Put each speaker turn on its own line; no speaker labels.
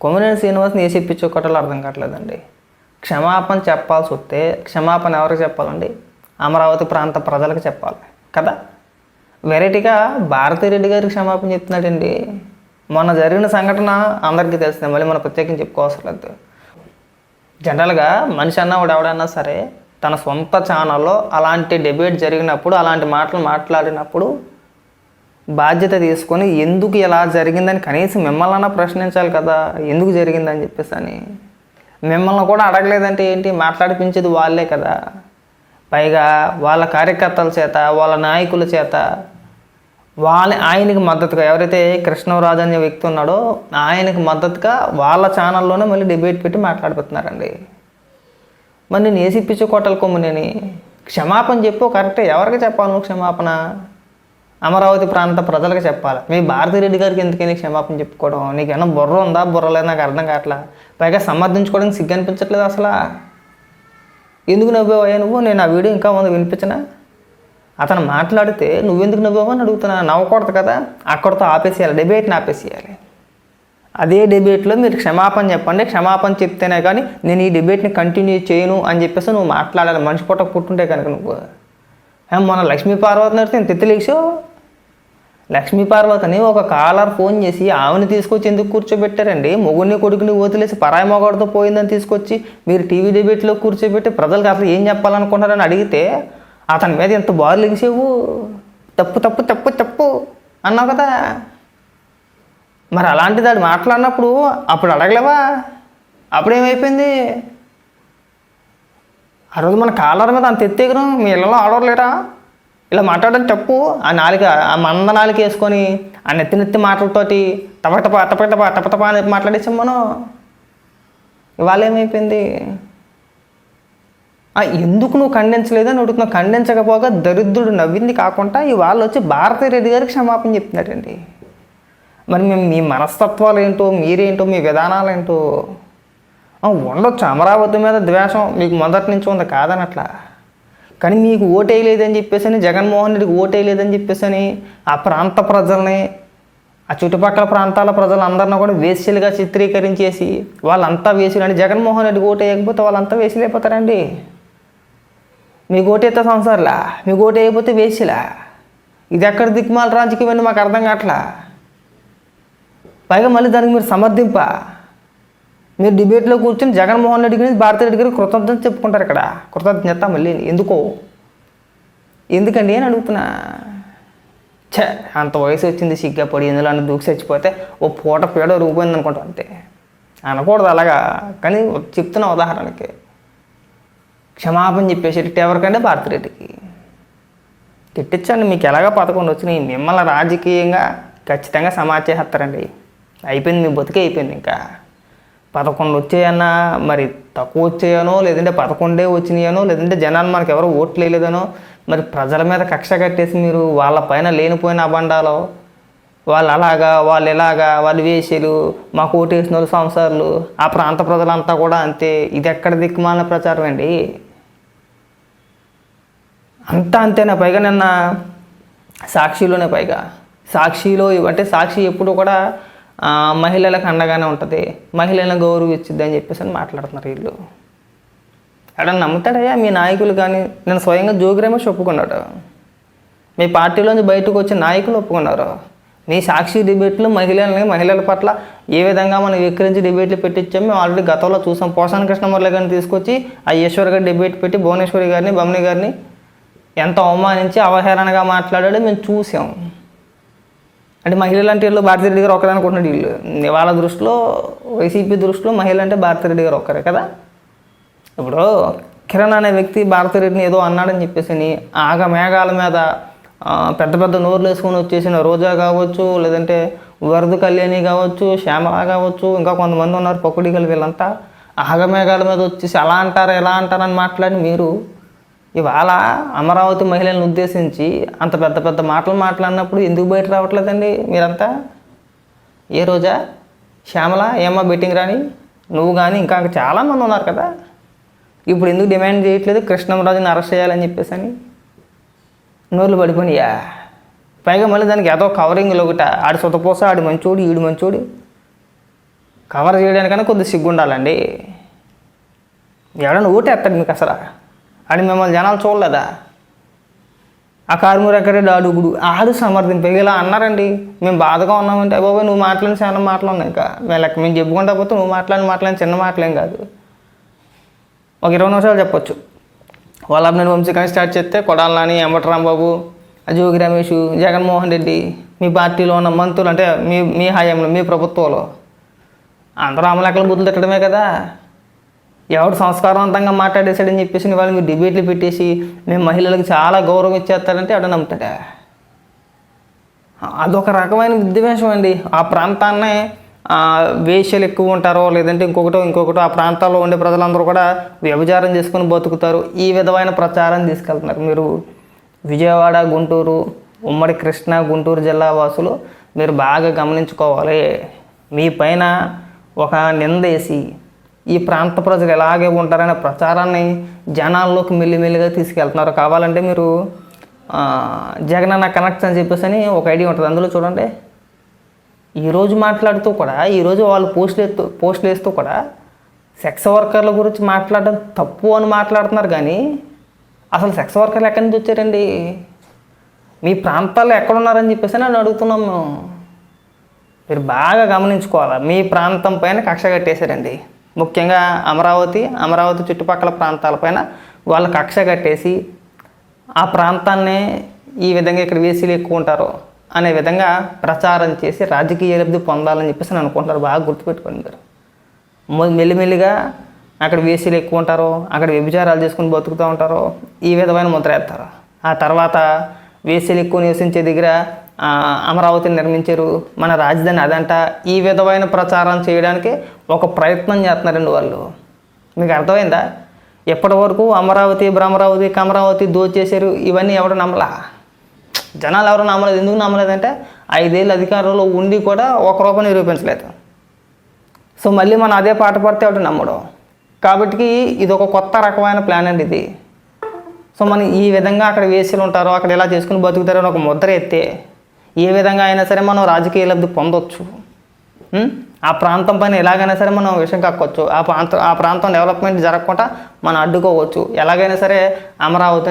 కొమ్మినేని శ్రీనివాస్ని ఏ చెప్పించో కొట్టాలో అర్థం కావట్లేదండి. క్షమాపణ చెప్పాల్సి వస్తే క్షమాపణ ఎవరికి చెప్పాలండి? అమరావతి ప్రాంత ప్రజలకు చెప్పాలి కదా? వెరైటీగా భారతిరెడ్డి గారికి క్షమాపణ చెప్తున్నాడండి. మొన్న జరిగిన సంఘటన అందరికీ తెలిసిందే మళ్ళీ మనం ప్రత్యేకం చెప్పుకోవాల్సిన లేదు జనరల్గా మనిషి అన్నవాడు ఎవడన్నా సరే తన సొంత ఛానల్లో అలాంటి డిబేట్ జరిగినప్పుడు అలాంటి మాటలు మాట్లాడినప్పుడు బాధ్యత తీసుకొని ఎందుకు ఇలా జరిగిందని కనీసం మిమ్మల్ని ప్రశ్నించాలి కదా ఎందుకు జరిగిందని చెప్పేసి అని. మిమ్మల్ని కూడా అడగలేదంటే ఏంటి? మాట్లాడిపించేది వాళ్ళే కదా. పైగా వాళ్ళ కార్యకర్తల చేత వాళ్ళ నాయకుల చేత వాళ్ళ ఆయనకి మద్దతుగా ఎవరైతే కృష్ణరాజు అనే వ్యక్తి ఉన్నాడో ఆయనకి మద్దతుగా వాళ్ళ ఛానల్లోనే మళ్ళీ డిబేట్ పెట్టి మాట్లాడిపోతున్నారండి మరి నేను ఏసీ పిచ్చి కొట్టలు కొమ్మునేని. క్షమాపణ చెప్పు కరెక్టే. ఎవరికి చెప్పాలి నువ్వు క్షమాపణ? అమరావతి ప్రాంత ప్రజలకు చెప్పాలి. మీ భారతిరెడ్డి గారికి ఎందుకని క్షమాపణ చెప్పుకోవడం? నీకేమన్నా బుర్ర ఉందా? బుర్ర లేదు? నాకు అర్థం కావట్లా. పైగా సమర్థించుకోవడానికి సిగ్గు అనిపించట్లేదు అసలు? ఎందుకు నవ్వావయ్యా నువ్వు? నేను ఆ వీడియో ఇంకా ముందు వినిపించనా? అతను మాట్లాడితే నువ్వెందుకు నవ్వావు అని అడుగుతున్నా. నవ్వకూడదు కదా. అక్కడితో ఆపేసేయాలి. డిబేట్ని ఆపేసేయాలి. అదే డిబేట్లో మీరు క్షమాపణ చెప్పండి. క్షమాపణ చెప్తేనే కానీ నేను ఈ డిబేట్ని కంటిన్యూ చేయను అని చెప్పేసి నువ్వు మాట్లాడాలి. మనిషి పుట్ట పుట్టుంటే కనుక నువ్వు. మన మొన్న లక్ష్మీ పార్వతిని అడిగితే ఎంత తెలియసో లక్ష్మీ పార్వతిని ఒక కాలర్ ఫోన్ చేసి ఆమెను తీసుకొచ్చి ఎందుకు కూర్చోబెట్టారండి? మొగుడిని కొడుకుని వదిలేసి పరాయి మొగాడితో పోయిందని తీసుకొచ్చి మీరు టీవీ డిబేట్లో కూర్చోబెట్టి ప్రజలకు అసలు ఏం చెప్పాలనుకుంటారని అడిగితే అతని మీద ఎంత బారు లెగిసేవు? తప్పు తప్పు తప్పు తప్పు అన్నావు కదా. మరి అలాంటిది అది మాట్లాడినప్పుడు అప్పుడు అడగలేవా? అప్పుడేమైపోయింది? ఆ రోజు మన కాలర్ మీద అంత ఎత్తేగరం మీ ఇళ్ళలో ఆడవలేరా ఇలా మాట్లాడడం తప్పు. ఆ నాలుక ఆ మంద నాలుక వేసుకొని ఆ నెత్తి నెత్తి మాటలతోటి టపటప తపటప టపటప అని మాట్లాడేసాం మనం. ఇవాళ ఏమైపోయింది? ఆ, ఎందుకు నువ్వు ఖండించలేదు అని అడుగుతున్నావు ఖండించకపోగా దరిద్రుడు నవ్వింది కాకుండా ఇవాళ వచ్చి భారతీ రెడ్డి గారికి క్షమాపణ చెప్తున్నారండి మరి మేము మీ మనస్తత్వాలు ఏంటో మీరేంటో మీ విధానాలు ఏంటో ఉండొచ్చు అమరావతి మీద ద్వేషం మీకు మొదటి నుంచి ఉంది కాదనట్లా. కానీ మీకు ఓటేయలేదని చెప్పేసి అని జగన్మోహన్ రెడ్డికి ఓటేయలేదని చెప్పేసి ఆ ప్రాంత ప్రజల్ని ఆ చుట్టుపక్కల ప్రాంతాల ప్రజలందరినీ కూడా వేశ్యలుగా చిత్రీకరించేసి వాళ్ళంతా వేసులు అని జగన్మోహన్ రెడ్డికి ఓటేయకపోతే వాళ్ళంతా వేసులు అయిపోతారండి మీకు ఓటేస్తే సంసార్లా? మీకు ఓటేయకపోతే వేయకపోతే వేసిలా ఇది ఎక్కడ దిక్మాల రాజకీయం అని మాకు అర్థం కావట్లా? పైగా మళ్ళీ దానికి మీరు సమర్థింప? మీరు డిబేట్లో కూర్చొని జగన్మోహన్ రెడ్డి గురించి భారతీ రెడ్డి గారికి కృతజ్ఞత చెప్పుకుంటారు ఇక్కడ. కృతజ్ఞత మళ్ళీ ఎందుకో? ఎందుకండి అని అడుగుతున్నా. ఛే అంత వయసు వచ్చింది సిగ్గా పడి ఇందులో అన్న దూకి చచ్చిపోతే ఓ పూట పీడ రూపోయింది అనుకుంటా అంతే. అనకూడదు అలాగా. కానీ చెప్తున్న ఉదాహరణకి క్షమాపణ చెప్పేసేటట్టు ఎవరికంటే భారతిరెడ్డికి తిట్టించండి మీకు ఎలాగ పథకం వచ్చినాయి. మిమ్మల్ని రాజకీయంగా ఖచ్చితంగా సమాచేస్తారండి అయిపోయింది మీ బతికే అయిపోయింది ఇంకా. పదకొండు వచ్చాయన్నా మరి తక్కువ వచ్చాయనో లేదంటే పదకొండే వచ్చినాయనో లేదంటే జనాలు మనకు ఎవరు ఓట్లు వేయలేదనో మరి ప్రజల మీద కక్ష కట్టేసి మీరు వాళ్ళ పైన లేనిపోయిన అబండాలు వాళ్ళు అలాగా వాళ్ళు ఇలాగా వాళ్ళు వేసేలు మాకు ఓటేసిన వాళ్ళు సంసార్లు ఆ ప్రాంత ప్రజలంతా కూడా అంతే. ఇది ఎక్కడ దిక్కుమాలిన ప్రచారం అండి? అంతా అంతేనా? పైగా నిన్న సాక్షిలోనే పైగా. సాక్షిలో అంటే సాక్షి ఎప్పుడు కూడా మహిళలకు అండగానే ఉంటుంది. మహిళలను గౌరవించుద్ది అని చెప్పేసి అని మాట్లాడుతున్నారు వీళ్ళు. అక్కడ నమ్ముతాడయ్యా? మీ నాయకులు కానీ నేను స్వయంగా జోగి రమేష్ ఒప్పుకున్నాడు మీ పార్టీలోంచి బయటకు వచ్చే నాయకులు ఒప్పుకున్నారు. మీ సాక్షి డిబేట్లు మహిళల్ని మహిళల పట్ల ఏ విధంగా మనం విక్రించి డిబేట్లు పెట్టించాం మేము ఆల్రెడీ గతంలో చూసాం. పోషణ కృష్ణమురళి గారిని తీసుకొచ్చి ఆ ఈశ్వర్ గారి డిబేట్ పెట్టి భువనేశ్వరి గారిని బమ్ని గారిని ఎంత అవమానించి అవహేళనగా మాట్లాడాడో మేము చూసాం. అంటే మహిళలు అంటే వీళ్ళు భారతిరెడ్డి గారు ఒకరే అనుకుంటున్నాడు వీళ్ళు వాళ్ళ దృష్టిలో వైసీపీ దృష్టిలో మహిళ అంటే భారతిరెడ్డి గారు ఒక్కరే కదా. ఇప్పుడు కిరణ్ అనే వ్యక్తి భారతిరెడ్డిని ఏదో అన్నాడని చెప్పేసి ఆగ మేఘాల మీద పెద్ద పెద్ద నోర్లు వేసుకొని వచ్చేసిన రోజా కావచ్చు లేదంటే వరద కళ్యాణి కావచ్చు శ్యామల కావచ్చు ఇంకా కొంతమంది ఉన్నారు పక్కుడిగలు వీళ్ళంతా. ఆగమేఘాల మీద వచ్చేసి అలా అంటారు ఎలా అంటారని మాట్లాడి మీరు ఇవాళ అమరావతి మహిళలను ఉద్దేశించి అంత పెద్ద పెద్ద మాటలు మాట్లాడినప్పుడు ఎందుకు బయట రావట్లేదండి మీరంతా? ఏ రోజా? శ్యామల ఏమ్మా బెట్టింగ్ రాని? నువ్వు కానీ ఇంకా చాలామంది ఉన్నారు కదా. ఇప్పుడు ఎందుకు డిమాండ్ చేయట్లేదు? కృష్ణంరాజుని అరెస్ట్ చేయాలని చెప్పేసి అని నోళ్ళు పడిపోయినాయా? పైగా మళ్ళీ దానికి ఏదో కవరింగ్ ఒకట. ఆడి సొతపోస ఆడి మంచోడు ఈడు మంచోడు. కవర్ చేయడానికైనా కొద్దిగా సిగ్గుండాలండి. ఎవడన్నా ఊటేస్తాడు మీకు అసలు? అని మిమ్మల్ని జనాలు చూడలేదా? ఆ కారుమూరు ఎక్కడే అడుగుడు ఆడు సమర్థింపు. ఇలా అన్నారండి. మేము బాధగా ఉన్నామంటే బాబు నువ్వు మాట్లాడిన చాలా మాటలు ఉన్నాయి ఇంకా. మేము లెక్క మేము చెప్పుకుంటా పోతే నువ్వు మాట్లాడిన మాట్లాడిన చిన్న మాటలేం కాదు. ఒక ఇరవై నిమిషాలు చెప్పొచ్చు. వాళ్ళని అభినయ వంశీకాన్ని స్టార్ట్ చేస్తే కొడాలని ఎంబట రాంబాబు జోగి రమేష్ జగన్మోహన్ రెడ్డి మీ పార్టీలో ఉన్న మంత్రులు అంటే మీ మీ హయాంలో మీ ప్రభుత్వంలో. అందరూ అమలెక్కలు బుద్ధులు తిట్టడమే కదా? ఎవరు సంస్కారవంతంగా మాట్లాడేశాడని చెప్పేసి వాళ్ళు మీరు డిబేట్లు పెట్టేసి మేము మహిళలకు చాలా గౌరవం ఇచ్చేస్తారంటే ఎవడ నమ్ముతాడా? అదొక రకమైన విద్వేషం అండి. ఆ ప్రాంతాన్నే వేషలు ఎక్కువ ఉంటారో లేదంటే ఇంకొకటో ఇంకొకటో ఆ ప్రాంతాల్లో ఉండే ప్రజలందరూ కూడా వ్యభిచారం చేసుకుని బతుకుతారు. ఈ విధమైన ప్రచారం తీసుకెళ్తున్నారు. మీరు విజయవాడ గుంటూరు ఉమ్మడి కృష్ణా గుంటూరు జిల్లా వాసులు మీరు బాగా గమనించుకోవాలి. మీ పైన ఒక నిందేసి ఈ ప్రాంత ప్రజలు ఎలాగే ఉంటారనే ప్రచారాన్ని జనాల్లోకి మెల్లిమెల్లిగా తీసుకెళ్తున్నారు. కావాలంటే మీరు జగనన్న కనెక్ట్ అని చెప్పేసి అని ఒక ఐడియా ఉంటుంది. అందులో చూడండి. ఈరోజు మాట్లాడుతూ కూడా ఈరోజు వాళ్ళు పోస్టులు ఎత్తు పోస్టులు వేస్తూ కూడా సెక్స్ వర్కర్ల గురించి మాట్లాడడం తప్పు అని మాట్లాడుతున్నారు. కానీ అసలు సెక్స్ వర్కర్లు ఎక్కడి నుంచి వచ్చారండి? మీ ప్రాంతాల్లో ఎక్కడున్నారని చెప్పేసి నన్ను అడుగుతున్నాం మేము. మీరు బాగా గమనించుకోవాలి? మీ ప్రాంతం పైన కక్ష కట్టేశారండి. ముఖ్యంగా అమరావతి అమరావతి చుట్టుపక్కల ప్రాంతాలపైన వాళ్ళు కక్ష కట్టేసి ఆ ప్రాంతాన్నే ఈ విధంగా ఇక్కడ వేసీలు ఎక్కువ ఉంటారు అనే విధంగా ప్రచారం చేసి రాజకీయ లబ్ధి పొందాలని చెప్పేసి నేను అనుకుంటున్నారు బాగా గుర్తుపెట్టుకోండి మీరు. మెల్లిమెల్లిగా అక్కడ వేసీలు ఎక్కువ ఉంటారో అక్కడ వ్యభిచారాలు చేసుకుని బతుకుతూ ఉంటారో ఈ విధమైన ముద్ర వేస్తారు. ఆ తర్వాత వేసీలు ఎక్కువ నివసించే దగ్గర అమరావతిని నిర్మించారు. మన రాజధాని అదంట. ఈ విధమైన ప్రచారం చేయడానికి ఒక ప్రయత్నం చేస్తున్నారండి వాళ్ళు. మీకు అర్థమైందా? ఎప్పటి వరకు అమరావతి భ్రమరావతి కమరావతి దోచేశారు? ఇవన్నీ ఎవరు నమ్మలా? జనాలు ఎవరు నమ్మలేదు. ఎందుకు నమ్మలేదంటే ఐదేళ్ళు అధికారంలో ఉండి కూడా ఒక రూపాయి నిరూపించలేదు. సో మళ్ళీ మనం అదే పాట పడితే ఒకటి నమ్మడం? కాబట్టి ఇది ఒక కొత్త రకమైన ప్లాన్ అండి ఇది. సో మనం ఈ విధంగా అక్కడ వేసులు ఉంటారో అక్కడ ఎలా చేసుకుని బతుకుతారో అని ఒక ముద్ర ఎత్తే ఏ విధంగా అయినా సరే మనం రాజకీయ లబ్ధి పొందొచ్చు. ఆ ప్రాంతం పైన ఎలాగైనా సరే మనం విషయం కక్కొచ్చు. ఆ ప్రాంతం ఆ ప్రాంతం డెవలప్మెంట్ జరగకుండా మనం అడ్డుకోవచ్చు. ఎలాగైనా సరే అమరావతి